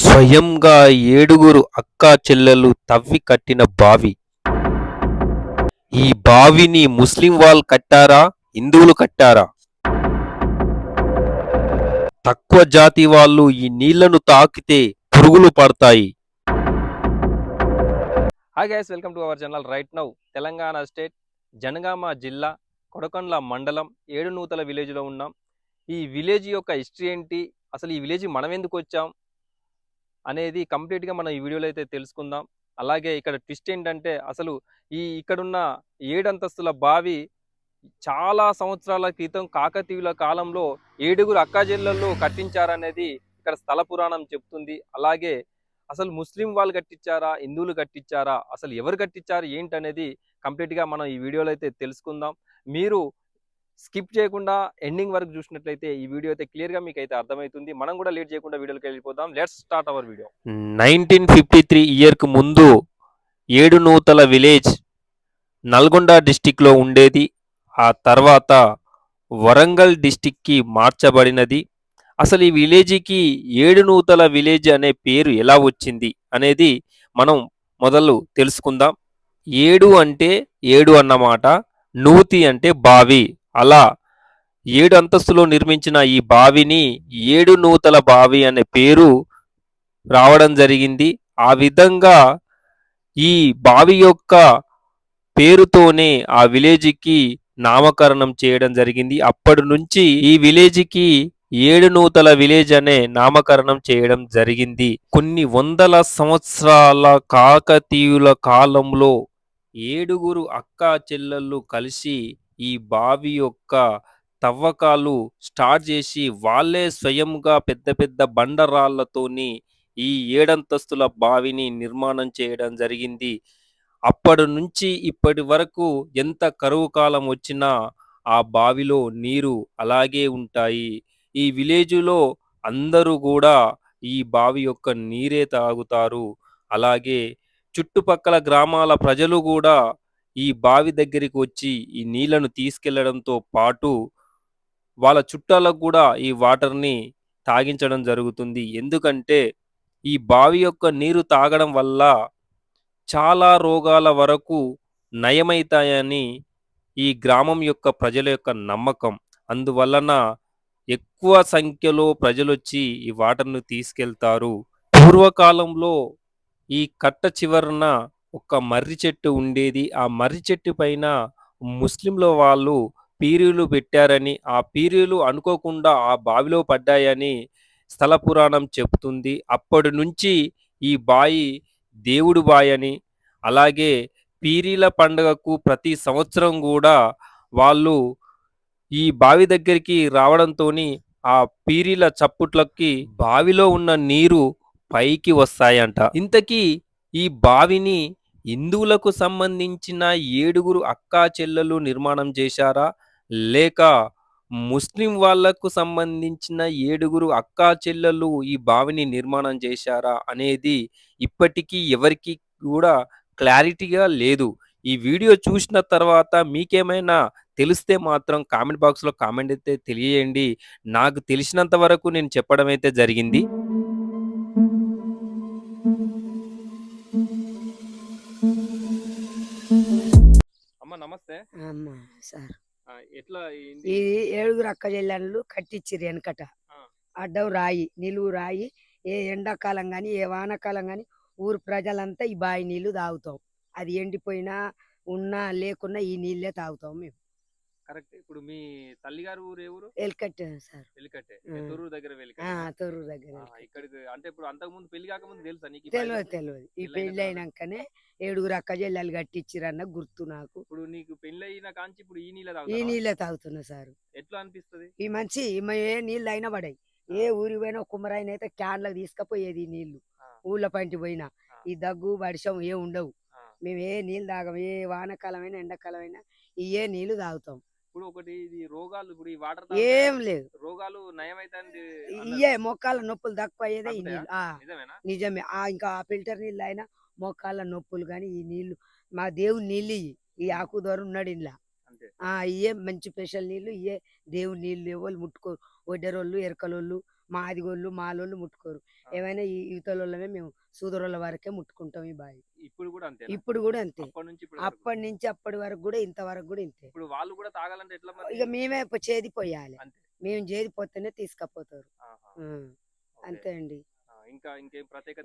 స్వయంగా ఏడుగురు అక్కా చెల్లెలు తవ్వి కట్టిన బావి. ఈ బావిని ముస్లిం వాళ్ళు కట్టారా? హిందువులు కట్టారా? తక్కువ జాతి వాళ్ళు ఈ నీళ్ళను తాకితే పురుగులు పడతాయి. Hi guys welcome to our channel right now Telangana state Jangaon జిల్లా కొడకండ్ల మండలం ఏడు నూతల విలేజ్లో ఉన్నాం. ఈ విలేజ్ యొక్క హిస్టరీ ఏంటి? అసలు ఈ విలేజ్ మనం ఎందుకు వచ్చాం? అనేది కంప్లీట్గా మనం ఈ వీడియోలో అయితే తెలుసుకుందాం. అలాగే ఇక్కడ ట్విస్ట్ ఏంటంటే అసలు ఈ ఇక్కడున్న ఏడంతస్తుల బావి చాలా సంవత్సరాల క్రితం కాకతీయుల కాలంలో ఏడుగురు అక్కాజెల్లెళ్ళు కట్టించారనేది ఇక్కడ స్థల పురాణం చెప్తుంది. అలాగే అసలు ముస్లిం వాళ్ళు కట్టించారా? హిందువులు కట్టించారా? అసలు ఎవరు కట్టించారు? ఏంటనేది కంప్లీట్గా మనం ఈ వీడియోలో అయితే తెలుసుకుందాం. మీరు స్కిప్ చేయకుండా ఎండింగ్ వరకు చూసినట్లయితే ఈ వీడియో అయితే క్లియర్గా మీకు అయితే అర్థమవుతుంది. మనం కూడా లేట్ చేయకుండా వీడియోకి వెళ్ళిపోదాం. Let's start our video. Nineteen fifty three ఇయర్కు ముందు ఏడు నూతల విలేజ్ నల్గొండ డిస్టిక్లో ఉండేది. ఆ తర్వాత వరంగల్ డిస్టిక్కి మార్చబడినది. అసలు ఈ విలేజ్కి ఏడు నూతల విలేజ్ అనే పేరు ఎలా వచ్చింది అనేది మనం మొదలు తెలుసుకుందాం. ఏడు అంటే ఏడు అన్నమాట. నూతి అంటే బావి. అలా ఏడు అంతస్తులో నిర్మించిన ఈ బావిని ఏడు నూతల బావి అనే పేరు రావడం జరిగింది. ఆ విధంగా ఈ బావి యొక్క పేరుతోనే ఆ విలేజ్కి నామకరణం చేయడం జరిగింది. అప్పటి నుంచి ఈ విలేజ్కి ఏడు నూతల విలేజ్ అనే నామకరణం చేయడం జరిగింది. కొన్ని వందల సంవత్సరాల కాకతీయుల కాలంలో ఏడుగురు అక్కా చెల్లెళ్ళు కలిసి ఈ బావి యొక్క తవ్వకాలు స్టార్ట్ చేసి వాళ్ళే స్వయంగా పెద్ద పెద్ద బండరాళ్ళతోని ఈ ఏడంతస్తుల బావిని నిర్మాణం చేయడం జరిగింది. అప్పటి నుంచి ఇప్పటి వరకు ఎంత కరువు కాలం వచ్చినా ఆ బావిలో నీరు అలాగే ఉంటాయి. ఈ విలేజులో అందరూ కూడా ఈ బావి యొక్క నీరే తాగుతారు. అలాగే చుట్టుపక్కల గ్రామాల ప్రజలు కూడా ఈ బావి దగ్గరికి వచ్చి ఈ నీళ్ళను తీసుకెళ్ళడంతో పాటు వాళ్ళ చుట్టాలకు కూడా ఈ వాటర్ని తాగించడం జరుగుతుంది. ఎందుకంటే ఈ బావి యొక్క నీరు తాగడం వల్ల చాలా రోగాల వరకు నయమైతాయని ఈ గ్రామం యొక్క ప్రజల యొక్క నమ్మకం. అందువలన ఎక్కువ సంఖ్యలో ప్రజలు వచ్చి ఈ వాటర్ను తీసుకెళ్తారు. పూర్వకాలంలో ఈ కట్ట చివరన ఒక మర్రి చెట్టు ఉండేది. ఆ మర్రి చెట్టు పైన ముస్లింల వాళ్ళు పీరీలు పెట్టారని ఆ పీరీలు అనుకోకుండా ఆ బావిలో పడ్డాయని స్థల పురాణం చెబుతుంది. అప్పటి నుంచి ఈ బాయి దేవుడు బాయి అని అలాగే పీరీల పండగకు ప్రతి సంవత్సరం కూడా వాళ్ళు ఈ బావి దగ్గరికి రావడంతో ఆ పీరీల చప్పుట్లకి బావిలో ఉన్న నీరు పైకి వస్తాయంట. ఇంతకీ ఈ బావిని హిందువులకు సంబంధించిన ఏడుగురు అక్కా చెల్లెలు నిర్మాణం చేశారా? లేక ముస్లిం వాళ్ళకు సంబంధించిన ఏడుగురు అక్కా చెల్లెలు ఈ బావిని నిర్మాణం చేశారా? అనేది ఇప్పటికీ ఎవరికి కూడా క్లారిటీగా లేదు. ఈ వీడియో చూసిన తర్వాత మీకేమైనా తెలిస్తే మాత్రం కామెంట్ బాక్స్లో కామెంట్ అయితే తెలియజేయండి. నాకు తెలిసినంత వరకు నేను చెప్పడం అయితే జరిగింది. అమ్మ నమస్తే. అమ్మా సార్. ఎట్లా ఇది ఏడుగురు అక్క చెల్లెళ్ళు కట్టించిర్రు వెనకట. అడ్డం రాయి నిలువు రాయి ఏ ఎండాకాలం కానీ ఏ వానాకాలం కానీ ఊరు ప్రజలంతా ఈ బావి నీళ్ళు తాగుతాం. అది ఎండిపోయినా ఉన్నా లేకున్నా ఈ నీళ్ళే తాగుతాం మేము. కరెక్ట్. ఇప్పుడు మీ తల్లిగారు ఊరు ఏ ఊరు ఎల్కట్టే సార్. వెలికట్టే ఆ. తొర్రూరు దగ్గర తొర్రూరు దగ్గర ఇక్కడికి అంటే ఇప్పుడు అంతకు ముందు పెళ్ళి కాకముందు తెలుసా నీకు తెలియదు? తెలియదు ఈ తర్వాత? అయినాకనే ఏడుగురు అక్క చెల్లెలు కట్టించిరన్న గుర్తు నాకు. ఇప్పుడు నీకు పెళ్ళి అయిన కాంచి ఇప్పుడు ఈ నీళ్ళ ఈ? నీళ్ళే తాగుతున్నా సార్. ఎట్లా అనిపిస్తది? ఈ మంచి ఏ నీళ్ళు అయినా పడాయి. ఏ ఊరి పోయినా కుమ్మరాయిన అయితే క్యాన్లకు తీసుకపోయేది ఈ నీళ్ళు. ఊళ్ళ పంటి పోయినా. ఈ దగ్గు వర్షం ఏ ఉండవు. మేము ఏ నీళ్ళు తాగం ఏ వానకాలమైనా ఎండాకాలమైనా ఏ నీళ్ళు తాగుతాం. ఇప్పుడు ఒకటి ఇది రోగాలు ఇప్పుడు ఈ వాటర్ ఏం లేదు. రోగాలు నయమైతాయని ఇయే మొక్కాల నొప్పులు తక్కువ అయ్యేదే ఈ? నీళ్ళు. నిజమే. ఆ ఇంకా ఆ ఫిల్టర్ నీళ్ళు అయినా మొక్కాల నొప్పులు కానీ ఈ నీళ్ళు మా దేవుని నీళ్ళు. ఈ ఆకు దూరం ఉన్నాడు ఇలా ఇయే మంచి స్పెషల్ నీళ్ళు ఇయే దేవుని నీళ్ళు ఎవరు ముట్టుకో ఒడ్డెరోళ్ళు ఎరకలోళ్ళు మాదిగోళ్ళు మాలోళ్ళు ముట్టుకోరు. ఏమైనా ఈ యువతలోళ్ళమే మేము సూదరుల వరకే ముట్టుకుంటాం ఈ బావి. ఇప్పుడు కూడా అంతే ఇప్పుడు కూడా అంతే. అప్పటి నుంచి. అప్పటి వరకు కూడా ఇంతవరకు కూడా ఇంతే. ఇప్పుడు వాళ్ళు కూడా తాగాలంటే ఎట్లా ఇక మేమే చేది పోయాలి. మేము చేది పోతేనే తీసుకపోతారు. అంతే అండి. ఇంకా ఇంకేం ప్రత్యేకత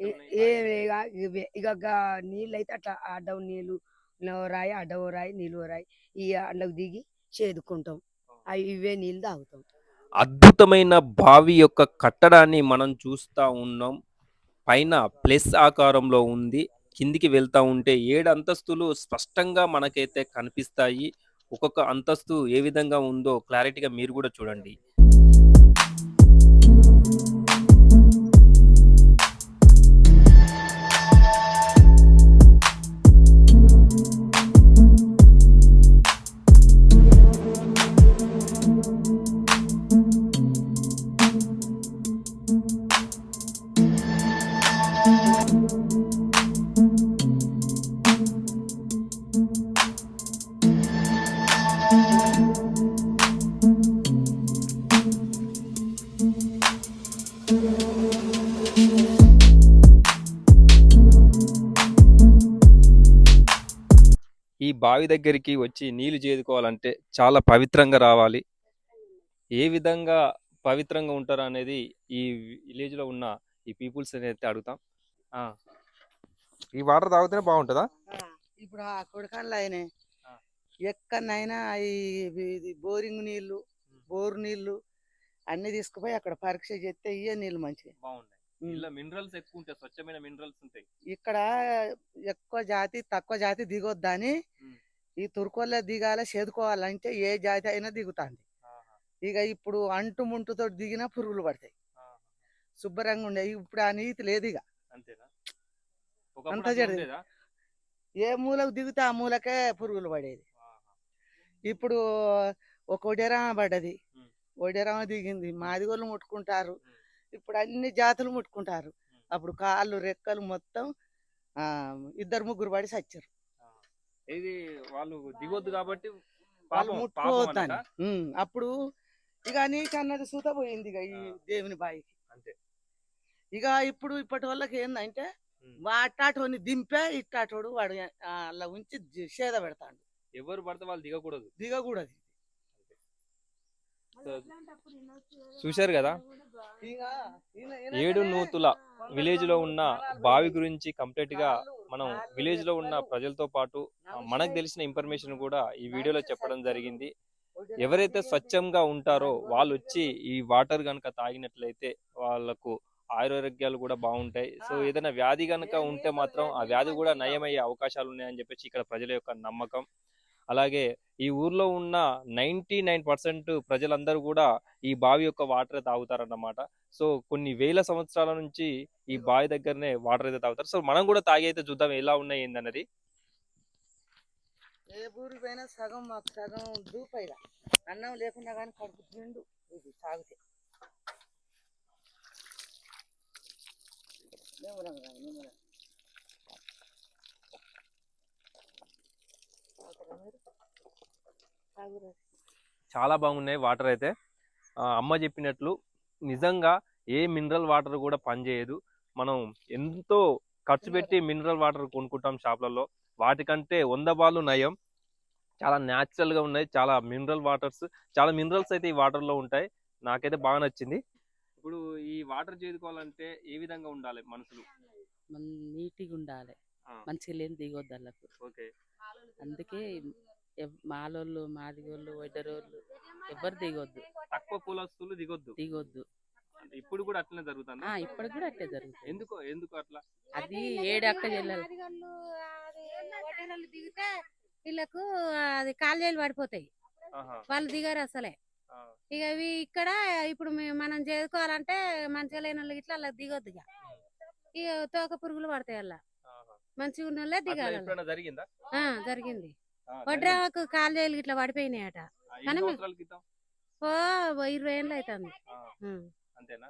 ఇక నీళ్ళు అయితే అట్లా అడ్డవు నీళ్ళు రాయి అడ్డవు రాయి నీళ్ళు రాయి ఈ అండకు దిగి చేదుకుంటాం. అవి ఇవే నీళ్ళు తాగుతాం. అద్భుతమైన బావి యొక్క కట్టడాన్ని మనం చూస్తా ఉన్నాం. పైన ప్లస్ ఆకారంలో ఉంది. కిందికి వెళ్తా ఉంటే ఏడు అంతస్తులు స్పష్టంగా మనకైతే కనిపిస్తాయి. ఒక్కొక్క అంతస్తు ఏ విధంగా ఉందో క్లారిటీగా మీరు కూడా చూడండి. బావి దగ్గరికి వచ్చి నీళ్ళు చేదుకోవాలంటే చాలా పవిత్రంగా రావాలి ఏ విధంగా పవిత్రంగా ఉంటారు అనేది ఈ విలేజ్లో ఉన్న ఈ పీపుల్స్ అయితే అడుగుతాం ఆ. ఈ వాటర్ తాగితేనే బాగుంటుందా ఇప్పుడు ఆ కొడకాన్లు అయినాయి ఆ. ఎక్కడనైనా ఈ ఇది బోరింగ్ నీళ్ళు బోరు నీళ్ళు అన్ని తీసుకుపోయి అక్కడ పరీక్ష చేస్తే ఇయ్యే నీళ్ళు మంచివి బాగున్నాయి. ఇలా మినరల్స్ ఎక్కువ ఉంటాయి స్వచ్ఛమైన మినరల్స్ ఉంటాయి ఇక్కడ ఎక్కువ జాతి తక్కువ జాతి దిగొద్దని. ఈ తుర్కోల్లో దిగాల చేదుకోవాలంటే ఏ జాతి అయినా దిగుతాంది ఇక ఇప్పుడు అంటు ముంటుతో దిగినా పురుగులు పడతాయి శుభ్రంగా ఉండే ఇప్పుడు ఆ నీతి లేదు ఇక అంతా జరిగింది. ఏ మూలకు దిగితే ఆ మూలకే పురుగులు పడేది. ఇప్పుడు ఒక ఒడెరామ పడ్డది. ఒడెరామ దిగింది మాదిగోళ్ళు ముట్టుకుంటారు. ఇప్పుడు అన్ని జాతులు ముట్టుకుంటారు. అప్పుడు కాళ్ళు రెక్కలు మొత్తం ఆ ఇద్దరు ముగ్గురు పడి చచ్చారు. ఇది వాళ్ళు దిగొద్దు కాబట్టి వాళ్ళు పాపం పాపం ముట్టుకోవద్దని అప్పుడు ఇక నీకు అన్నది సూత పోయింది ఇక ఈ. దేవుని బాయికి అంతే. ఇక ఇప్పుడు ఇప్పటి వాళ్ళకి ఏందంటే ఉమ్. వాటాటోని దింపే ఇట్టాటోడు వాడు అలా ఉంచి సేద పెడతాడు. ఎవరు పడితే వాళ్ళు దిగకూడదు. దిగకూడదు చూశారు కదా? ఏడు నూతుల విలేజ్లో ఉన్న బావి. గురించి కంప్లీట్గా మనం విలేజ్లో ఉన్న ప్రజలతో పాటు. మనకు తెలిసిన ఇన్ఫర్మేషన్ కూడా ఈ వీడియోలో చెప్పడం జరిగింది ఎవరైతే. స్వచ్ఛంగా ఉంటారో వాళ్ళు వచ్చి ఈ వాటర్ కనుక తాగినట్లయితే వాళ్ళకు ఆరోగ్యాలు కూడా బాగుంటాయి సో. ఏదైనా వ్యాధి కనుక ఉంటే మాత్రం ఆ వ్యాధి కూడా నయమయ్యే అవకాశాలు ఉన్నాయని చెప్పేసి ఇక్కడ ప్రజల యొక్క నమ్మకం అలాగే ఈ ఊర్లో ఉన్న నైంటీ నైన్ పర్సెంట్ ప్రజలందరూ కూడా ఈ బావి యొక్క వాటర్ తాగుతారన్నమాట. సో కొన్ని వేల సంవత్సరాల నుంచి ఈ బావి దగ్గరనే వాటర్ అయితే తాగుతారు. సో మనం కూడా తాగి అయితే చూద్దాం ఎలా ఉన్నాయి ఏందన్నది. ఏ సగం మాకు సగం దూపైగా అన్నం లేకుండా కానీ కడుపు నిండు ఇది తాగితే. నిమ్మలంగా తాగు, నిమ్మలంగా. తాగుతారా మీరు? తాగురా. చాలా బాగున్నాయి వాటర్ అయితే. అమ్మ చెప్పినట్లు నిజంగా ఏ మినరల్ వాటర్ కూడా పనిచేయదు. మనం ఎంతో ఖర్చు పెట్టి మినరల్ వాటర్ కొనుక్కుంటాం షాప్లలో. వాటికంటే వంద బాలు నయం. చాలా న్యాచురల్గా ఉన్నాయి. చాలా మినరల్ వాటర్స్ చాలా మినరల్స్ అయితే ఈ వాటర్లో ఉంటాయి. నాకైతే బాగా నచ్చింది. ఇప్పుడు ఈ వాటర్ చేదుకోవాలంటే ఏ విధంగా ఉండాలి మనుషులు? మన నీట్గా ఉండాలి. మంచిగా లేని దిగొద్దు అందుకే మాలోళ్ళు మాదిగోళ్ళు వడ్డరోళ్ళు ఎవరు దిగొద్దు. తక్కువ కులస్తులు దిగొద్దు. దిగొద్దు. ఇప్పుడు కూడా అట్లనే జరుగుతుంది? ఆ ఇప్పటికి కూడా అట్టే జరుగుతుంది. ఎందుకు ఎందుకు అట్లా? అది ఏడు అక్క చెల్లెలు. దిగితే వీళ్ళకు అది కాళ్ళేలు పడిపోతాయి. వాళ్ళు దిగారు అసలే. ఇక ఇవి ఇక్కడ ఇప్పుడు మేము మనం చేసుకోవాలంటే మంచిగా లేని వాళ్ళు ఇట్లా అలా దిగొద్దు ఇక. ఇక తోక పురుగులు పడతాయి అలా. మంచిగా ఉన్న వాళ్ళే అట్లా దిగాలి. జరిగిందా? ఆ, జరిగింది. ఆ, వడ్రాకు కాళ్ళేలు ఇట్లా పడిపోయినాయట. కానీ ఓ ఇరవై ఏళ్ళు అవుతుంది అంతేనా?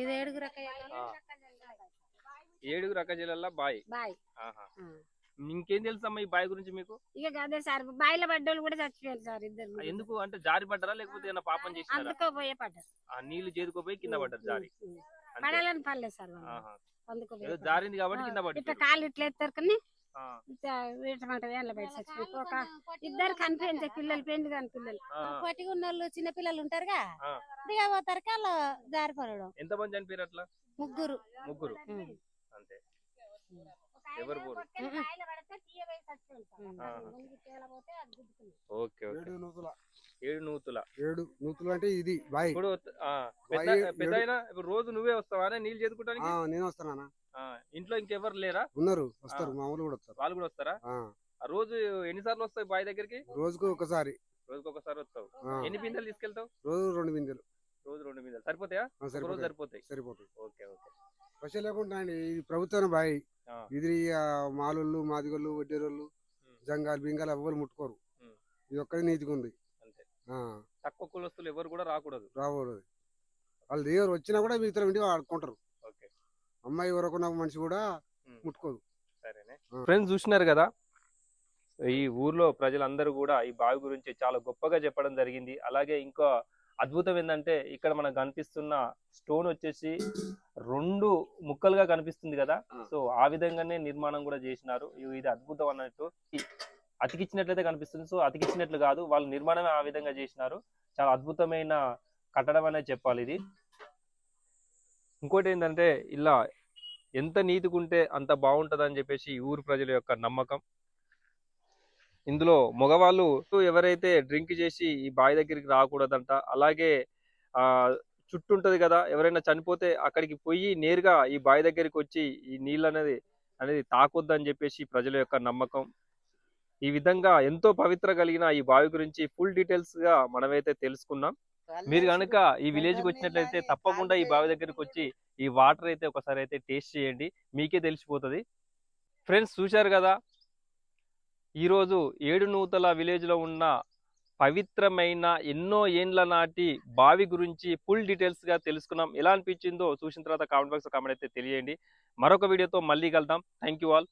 ఇది ఏడుగురు. ఏడుగురు అక్క జిల్లాల బాయ్? బాయ్. ఇంకేం తెలుసమ్మా ఈ బావి గురించి మీకు? ఇక అదే సార్ బాయిల పడ్డోళ్ళు కూడా చచ్చిపోయారు సార్ ఇద్దరు ఎందుకు? అంటే జారి పడ్డారా లేకపోతే ఏమైనా పాపం చేసినారా? అందుకో పోయే పడ్డారు. ఆ నీళ్ళు చేదుకోపోయి కింద పడ్డారు జారి. పడాలని పడలేదు సార్. అందుకో. జారింది కాబట్టి కింద ఇట్లా పడ్డారు. కాళ్ళు ఇట్లా ఎత్తారు కానీ వీటమంట వేళ్ళ బయట చచ్చిపోయి ఒక ఇద్దరు కనిపించే పిల్లలు పెండి కాని పిల్లలు పొట్టిగా ఉన్న వాళ్ళు చిన్న పిల్లలు ఉంటారుగా ఆ. దిగబోతారు వాళ్ళు జారిపడడం ఎంత మంది చనిపోయారు అట్లా? ముగ్గురు. ముగ్గురు. అంతే. ఎవరు. Okay okay. ఏడు నూతుల. ఏడు నూతుల అంటే ఇది బాయ్ ఇప్పుడు ఆ, పెద్ద అయినా ఇప్పుడు రోజు నువ్వే వస్తావా నీళ్ళు చేదుకోవడానికి ఆ, నేను వస్తానా ఇంట్లో ఇంకెవరు లేరా? ఉన్నారు వస్తారు. మా ఊళ్ళు కూడా వస్తారు. వాళ్ళు కూడా వస్తారా? ఆ, ఆ రోజు ఎన్నిసార్లు వస్తావు బావి దగ్గరికి? రోజుకు ఒకసారి. రోజుకి ఒకసారి వస్తావు. ఆ, ఎన్ని బిందెలు తీసుకెళ్తావు? రోజు రెండు బిందెలు. రోజు రెండు బిందెలు. సరిపోతాయా? ఆ, ఒక రోజు సరిపోతాయి. సరిపోతాయి. సరిపోతాయి ఓకే ఓకే. పశ లేకుండా అండి ఇది ప్రభుత్వం బాయ్ ఆ. ఇది మాలోళ్ళు మాదిగోళ్ళు వడ్డేరోళ్ళు ఉమ్. జంగాలు బింగాలు ఎవ్వరు ముట్టుకోరు. ఉమ్. ఇది ఒక్కది నీతిగా ఉంది. తక్కువ కులస్తులు ఎవరు కూడా రాకూడదు. రాకూడదు. వాళ్ళు దగ్గర వచ్చినా కూడా మిగతా ఇంటికి ఆడుకుంటారు. ఓకే. అమ్మాయి వరకున్న మనిషి కూడా. ముట్టుకోదు. సరేనే. ఫ్రెండ్స్ చూసినారు కదా ఈ ఊర్లో ప్రజలందరూ కూడా ఈ బావి గురించి చాలా గొప్పగా చెప్పడం జరిగింది. అలాగే ఇంకో అద్భుతం ఏంటంటే ఇక్కడ మనకు కనిపిస్తున్న స్టోన్ వచ్చేసి రెండు ముక్కలుగా కనిపిస్తుంది కదా. సో ఆ విధంగానే నిర్మాణం కూడా చేసినారు. ఇది అద్భుతం అన్నట్టు. అతికిచ్చినట్లయితే కనిపిస్తుంది. సో అతికిచ్చినట్లు కాదు వాళ్ళు నిర్మాణం ఆ విధంగా చేసినారు. చాలా అద్భుతమైన కట్టడం అనేది చెప్పాలి ఇది. ఇంకోటి ఏంటంటే ఇలా ఎంత నీతికుంటే అంత బాగుంటుంది అని చెప్పేసి ఊరు ప్రజల యొక్క నమ్మకం. ఇందులో మగవాళ్ళు ఎవరైతే డ్రింక్ చేసి ఈ బావి దగ్గరికి రాకూడదంట అలాగే ఆ చుట్టూ ఉంటుంది కదా ఎవరైనా చనిపోతే అక్కడికి పోయి నేరుగా ఈ బావి దగ్గరికి వచ్చి ఈ నీళ్ళు అనేది అనేది తాకొద్దని చెప్పేసి ప్రజల యొక్క నమ్మకం. ఈ విధంగా ఎంతో పవిత్ర కలిగిన ఈ బావి గురించి ఫుల్ డీటెయిల్స్గా మనమైతే తెలుసుకున్నాం. మీరు కనుక ఈ విలేజ్కి వచ్చినట్లయితే తప్పకుండా ఈ బావి దగ్గరికి వచ్చి ఈ వాటర్ అయితే ఒకసారి అయితే టేస్ట్ చేయండి. మీకే తెలిసిపోతుంది. ఫ్రెండ్స్ చూశారు కదా? ఈరోజు ఏడు నూతల విలేజ్లో ఉన్న పవిత్రమైన ఎన్నో ఏండ్ల నాటి బావి గురించి ఫుల్ డీటెయిల్స్గా తెలుసుకున్నాం. ఎలా అనిపించిందో చూసిన తర్వాత కామెంట్ బాక్స్ కామెంట్ అయితే తెలియండి. మరొక వీడియోతో మళ్ళీ కలుద్దాం. Thank you all.